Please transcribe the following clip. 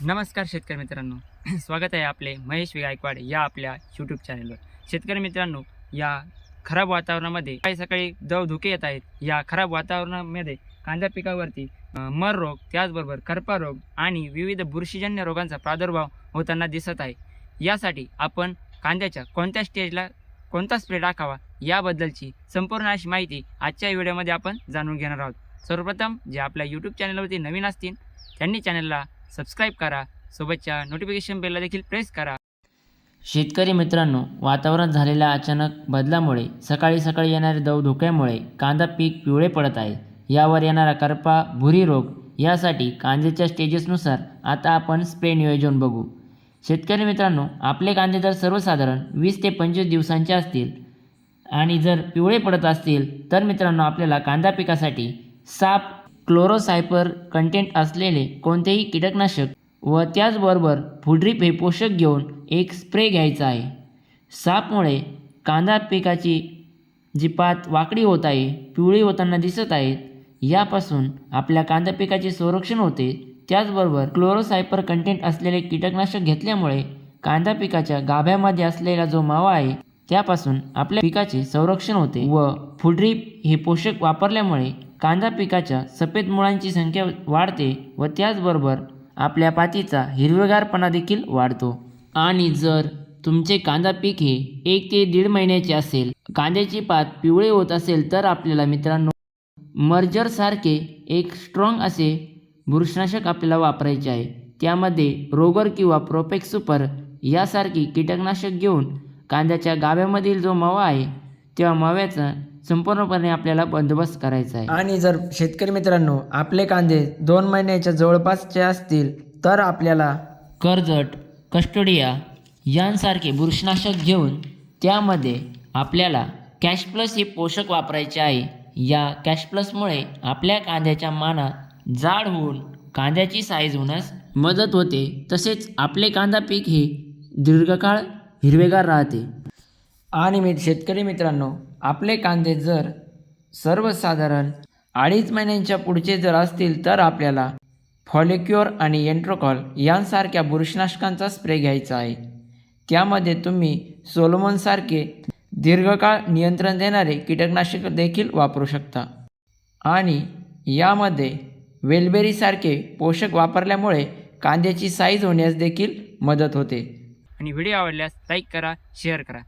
नमस्कार शेतकरी मित्रांनो. स्वागत आहे आपले महेश गायकवाड या आपल्या यूट्यूब चॅनलवर शेतकरी मित्रांनो या खराब वातावरणामध्ये काही सकाळी दव धुके येत आहेत. या खराब वातावरणामध्ये कांदा पिकावरती मर रोग त्याचबरोबर करपा रोग आणि विविध बुरशीजन्य रोगांचा प्रादुर्भाव होताना दिसत आहे. यासाठी आपण कांद्याच्या कोणत्या स्टेजला कोणता स्प्रे टाकावा याबद्दलची संपूर्ण अशी माहिती आजच्या व्हिडिओमध्ये आपण जाणून घेणार आहोत. सर्वप्रथम जे आपल्या यूट्यूब चॅनलवरती नवीन असतील त्यांनी चॅनलला सबस्क्राईब करा. सोबतच्या नोटिफिकेशन बेलला देखील प्रेस करा. शेतकरी मित्रांनो वातावरणात झालेल्या अचानक बदलामुळे सकाळी सकाळी येणाऱ्या दव धोक्यामुळे कांदा पीक पिवळे पडत आहे. यावर येणारा करपा भुरी रोग यासाठी कांद्याच्या स्टेजेसनुसार आता आपण स्प्रे नियोजन बघू. शेतकरी मित्रांनो आपले कांदे जर सर्वसाधारण वीस ते पंचवीस दिवसांचे असतील आणि जर पिवळे पडत असतील तर मित्रांनो आपल्याला कांदा पिकासाठी साप क्लोरोसायपर कंटेंट असलेले कोणतेही कीटकनाशक व त्याचबरोबर फुड्रीप हे पोषक घेऊन एक स्प्रे घ्यायचा आहे. सापमुळे कांदा पिकाची जी पात वाकडी होत आहे पिवळी होताना दिसत आहेत यापासून आपल्या कांदा पिकाचे संरक्षण होते. त्याचबरोबर क्लोरोसायपर कंटेंट असलेले कीटकनाशक घेतल्यामुळे कांदा पिकाच्या गाभ्यामध्ये असलेला जो मावा आहे त्यापासून आपल्या पिकाचे संरक्षण होते व फुड्रीप हे पोषक वापरल्यामुळे कांदा पिकाच्या सफेद मुळांची संख्या वाढते व त्याचबरोबर आपल्या पातीचा हिरवेगारपणा देखील वाढतो. आणि जर तुमचे कांदा पीक हे एक ते दीड महिन्याचे असेल कांद्याची पात पिवळे होत असेल तर आपल्याला मित्रांनो मर्जरसारखे एक स्ट्रॉंग असे बुरशीनाशक आपल्याला वापरायचे आहे. त्यामध्ये रोगर किंवा प्रोपेक्स सुपर यासारखी कीटकनाशक घेऊन कांद्याच्या गाभ्यामधील जो मावा आहे त्या माव्याचा संपूर्णपणे आपल्याला बंदोबस्त करायचा आहे. आणि जर शेतकरी मित्रांनो आपले कांदे दोन महिन्याच्या जवळपासचे असतील तर आपल्याला कर्जट कस्टोडिया यांसारखे बुरशीनाशक घेऊन त्यामध्ये आपल्याला कॅश प्लस हे पोषक वापरायचे आहे. या कॅश प्लसमुळे आपल्या कांद्याच्या माना जाड होऊन कांद्याची साईज होण्यास मदत होते. तसेच आपले कांदा पीक हे दीर्घकाळ हिरवेगार राहते. आणि मी शेतकरी मित्रांनो आपले कांदे जर सर्वसाधारण अडीच महिन्यांच्या पुढचे जर असतील तर आपल्याला फॉलिक्युअर आणि एन्ट्रोकॉल यांसारख्या बुरशीनाशकांचा स्प्रे घ्यायचा आहे. त्यामध्ये तुम्ही सोलोमनसारखे दीर्घकाळ नियंत्रण देणारे कीटकनाशक देखील वापरू शकता. आणि यामध्ये वेलबेरीसारखे पोषक वापरल्यामुळे कांद्याची साईज होण्यास देखील मदत होते. आणि व्हिडिओ आवडल्यास लाईक करा शेअर करा.